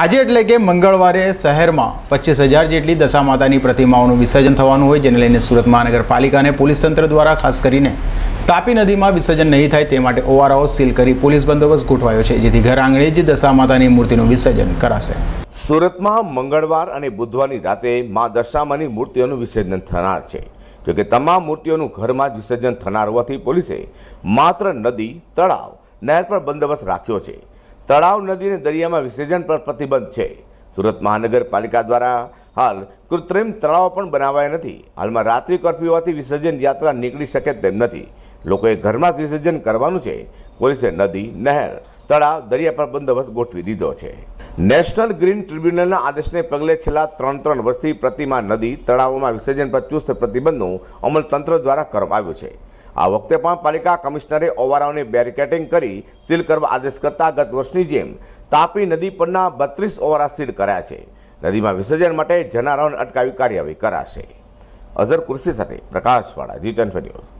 આજે એટલે કે મંગળવારે શહેરમાં પચીસ હજાર જેટલી દશા માતાની પ્રતિમાઓનું વિસર્જન થવાનું હોય, જેને લઈને સુરત મહાનગરપાલિકા અને પોલીસ તંત્ર દ્વારા ખાસ કરીને તાપી નદીમાં વિસર્જન નહીં થાય તે માટે ઓવારાઓ સીલ કરી પોલીસ બંદોબસ્ત ગોઠવાયો છે, જેથી ઘર આંગણે જ દશા માતાની મૂર્તિનું વિસર્જન કરાશે. સુરતમાં મંગળવાર અને બુધવારની રાતે મા દશામાની મૂર્તિઓનું વિસર્જન થનાર છે. જોકે તમામ મૂર્તિઓનું ઘરમાં જ વિસર્જન થનાર હોવાથી પોલીસે માત્ર નદી, તળાવ, નહેર પર બંદોબસ્ત રાખ્યો છે. તળાવ, નદી અને દરિયામાં વિસર્જન પર પ્રતિબંધ છે. સુરત મહાનગરપાલિકા દ્વારા હાલ કૃત્રિમ તળાવો પણ બનાવાયા નથી. હાલમાં રાત્રિ કર્ફ્યુ હોવાથી વિસર્જન યાત્રા નીકળી શકે તેમ નથી. લોકોએ ઘરમાં જ વિસર્જન કરવાનું છે. પોલીસે નદી, નહેર, તળાવ, દરિયા પર બંદોબસ્ત ગોઠવી દીધો છે. નેશનલ ગ્રીન ટ્રિબ્યુનલના આદેશને પગલે છેલ્લા ત્રણ ત્રણ વર્ષથી પ્રતિમા, નદી, તળાવોમાં વિસર્જન પર ચુસ્ત પ્રતિબંધનું અમલ તંત્ર દ્વારા કરવામાં આવ્યો છે. આ વખતે પણ પાલિકા કમિશનરે ઓવારાઓને બેરિકેટિંગ કરી સીલ કરવા આદેશ કરતા ગત વર્ષની જેમ તાપી નદી પરના બત્રીસ ઓવારા સીલ કર્યા છે. નદીમાં વિસર્જન માટે જનારાઓને અટકાવી કાર્યવાહી કરાશે. અઝર કુર્સી સાથે પ્રકાશવાળા જી ટેન ન્યૂઝ.